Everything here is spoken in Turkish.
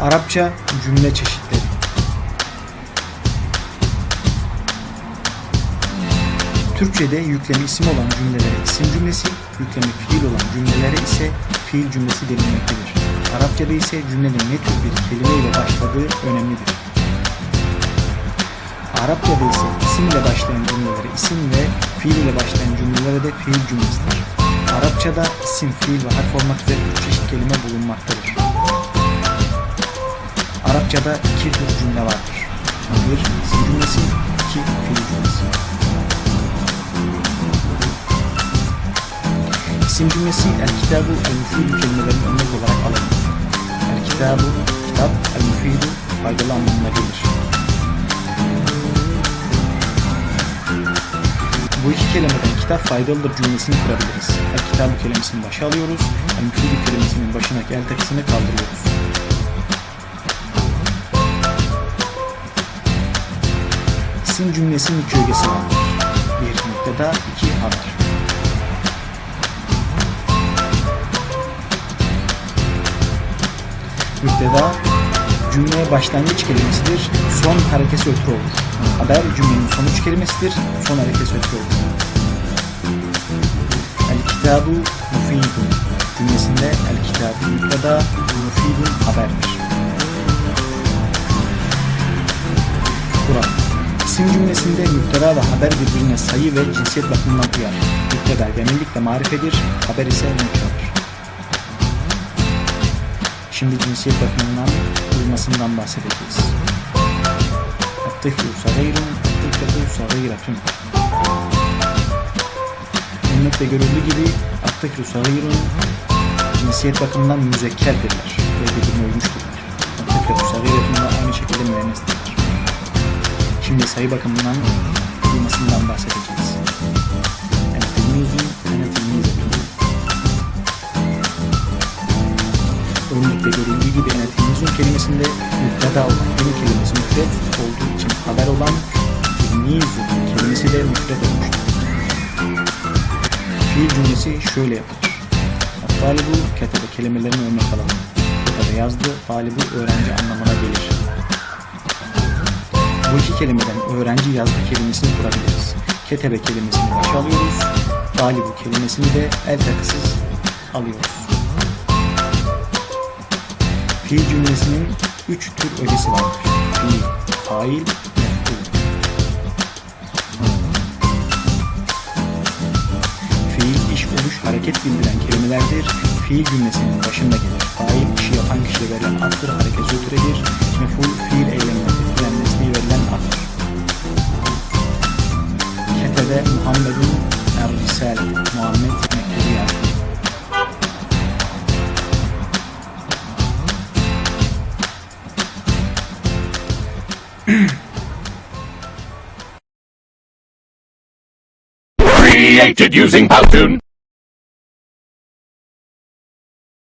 Arapça cümle çeşitleri. Türkçe'de yüklemi isim olan cümlelere isim cümlesi, yüklemi fiil olan cümlelere ise fiil cümlesi denilmektedir. Arapçada ise cümlenin ne tür bir kelime ile başladığı önemlidir. Arapçada ise isim ile başlayan cümlelere isim ve fiil ile başlayan cümlelere de fiil cümlesidir. Arapçada isim, fiil ve harf olmak üzere üç çeşit kelime bulunmaktadır. Arapçada iki tür cümle vardır. Bir isim cümlesi, iki fiil cümlesi. İsim cümlesi el kitabu el müfidu kelimelerin örnek olarak alınır. El kitabu, kitap, el müfidu faydalı anlamına gelir. Bu iki kelimeden kitap faydalıdır cümlesini kurabiliriz. El kitabı kelimesini başa alıyoruz. El müfidu kelimesinin başındaki el takısını kaldırıyoruz. İsim cümlesinin üç ögesi vardır. Bir müpteda, iki haber. Müpteda cümleye başlangıç kelimesidir. Son harekesi ötürü olur. Haber cümlenin sonuç kelimesidir. Son harekesi ötürü olur. El kitabu mufidun cümlesinde el kitabu müpteda mufidun İsim cümlesinde müpteda ve haber birbirine sayı ve cinsiyet bakımından uyar. Müpteda genellikle marifedir, haber ise mutladır. Şimdi cinsiyet bakımından uymasından bahsedeceğiz. Attıflu sagirun, attıflu sagiratun. Ümmetle görüldüğü gibi attıflu sagirun cinsiyet bakımından müzekkerdirler ve birbirine uymuşturlar. Attıflu sagiratun da aynı şekilde müennestirler. Şimdi sayı bakımından uymasından bahsedeceğiz. Örnekte görüldüğü gibi enetimizun kelimesinde müpteda olan benim kelimesi müfret olduğu için haber olan tilmizun kelimesi de müfret olmuştur. Fiil cümlesi şöyle yapılır. Talibu ketebe kelimelerini örnek alalım. Ketebe yazdı, talibu öğrenci anlamına gelir. Bu iki kelimeden öğrenci yazdı kelimesini kurabiliriz. Ketebe kelimesini başa alıyoruz. Talibu kelimesini de el takısız alıyoruz. Fiil cümlesinin üç tür ögesi vardır. Fiil, fail, mef'ul. Fiil, iş, oluş, hareket bildiren kelimelerdir. Fiil cümlesinin başında gelir. Fail, işi yapan kişiye verilen addır, hareketi ötüredir. Mef'ul, fiil Muhammed'in Erlisel, Muhammed Mekkeli. Created using Paltoon.